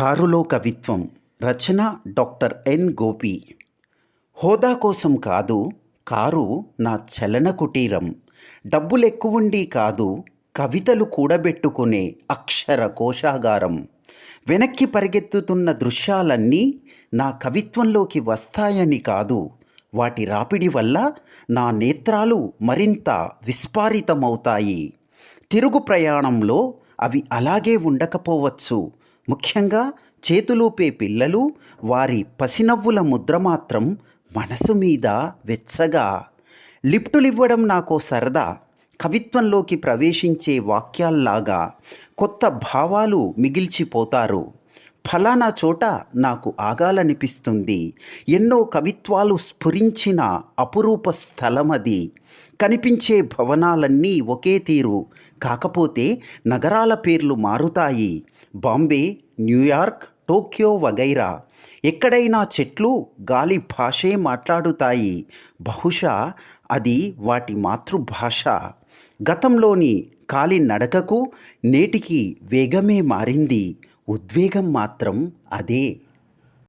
కారులో కవిత్వం రచన doctor N Gopi. హోదా కోసం కాదు కారు నా చలన కుటీరం. డబ్బులెక్కువుండి కాదు కవితలు కూడబెట్టుకునే అక్షర కోశాగారం. వెనక్కి పరిగెత్తుతున్న దృశ్యాలన్నీ నా కవిత్వంలోకి వస్తాయని కాదు వాటి రాపిడి వల్ల నా నేత్రాలు మరింత విస్పారితమవుతాయి. తిరుగు ప్రయాణంలో అవి అలాగే ఉండకపోవచ్చు. ముఖ్యంగా చేతులూపే పిల్లలు వారి పసినవ్వుల ముద్ర మాత్రం మనసు మీద వెచ్చగా. లిఫ్టులివ్వడం నాకో సరదా. కవిత్వంలోకి ప్రవేశించే వాక్యాల్లాగా కొత్త భావాలు మిగిల్చిపోతారు. ఫలానా చోట నాకు ఆగాలనిపిస్తుంది. ఎన్నో కవిత్వాలు స్ఫురించిన అపురూప స్థలమది. కనిపించే భవనాలన్నీ ఒకే తీరు. కాకపోతే నగరాల పేర్లు మారుతాయి. బాంబే న్యూయార్క్ టోక్యో వగైరా. ఎక్కడైనా చెట్లు గాలి భాషే మాట్లాడుతాయి. బహుశా అది వాటి మాతృభాష. గతంలోని కాలి నడకకు నేటికి వేగమే మారింది. ఉద్వేగం మాత్రం అదే.